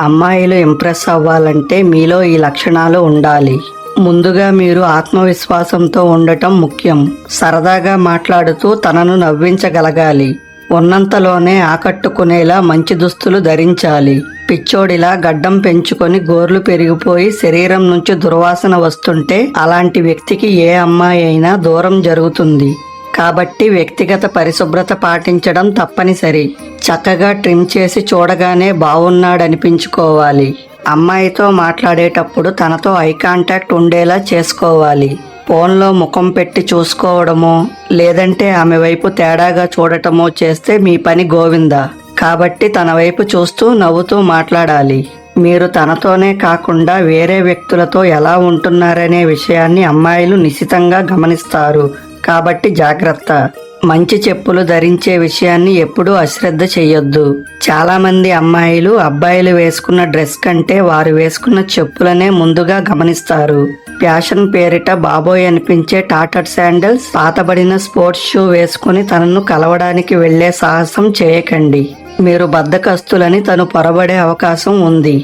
అమ్మాయిలు ఇంప్రెస్ అవ్వాలంటే మీలో ఈ లక్షణాలు ఉండాలి. ముందుగా మీరు ఆత్మవిశ్వాసంతో ఉండటం ముఖ్యం. సరదాగా మాట్లాడుతూ తనను నవ్వించగలగాలి. ఉన్నంతలోనే ఆకట్టుకునేలా మంచి దుస్తులు ధరించాలి. పిచ్చోడిలా గడ్డం పెంచుకొని గోర్లు పెరిగిపోయి శరీరం నుంచి దుర్వాసన వస్తుంటే అలాంటి వ్యక్తికి ఏ అమ్మాయి అయినా దూరం జరుగుతుంది. కాబట్టి వ్యక్తిగత పరిశుభ్రత పాటించడం తప్పనిసరి. చక్కగా ట్రిమ్ చేసి చూడగానే బాగున్నాడనిపించుకోవాలి అమ్మాయితో మాట్లాడేటప్పుడు తనతో ఐ కాంటాక్ట్ ఉండేలా చేసుకోవాలి. ఫోన్లో ముఖం పెట్టి చూసుకోవడమో లేదంటే ఆమె వైపు తేడాగా చూడటమో చేస్తే మీ పని గోవిందా. కాబట్టి తన వైపు చూస్తూ నవ్వుతూ మాట్లాడాలి. మీరు తనతోనే కాకుండా వేరే వ్యక్తులతో ఎలా ఉంటున్నారనే విషయాన్ని అమ్మాయిలు నిశితంగా గమనిస్తారు. కాబట్టి జాగ్రత్త. మంచి చెప్పులు ధరించే విషయాన్ని ఎప్పుడూ అశ్రద్ధ చేయొద్దు. చాలామంది అమ్మాయిలు అబ్బాయిలు వేసుకున్న డ్రెస్ కంటే వారు వేసుకున్న చెప్పులనే ముందుగా గమనిస్తారు. ఫ్యాషన్ పేరిట బాబోయ్ అనిపించే టాటర్ శాండల్స్ పాతబడిన స్పోర్ట్స్ షూ వేసుకుని తనను కలవడానికి వెళ్ళే సాహసం చేయకండి. మీరు బద్దకస్తులని తను పొరబడే అవకాశం ఉంది.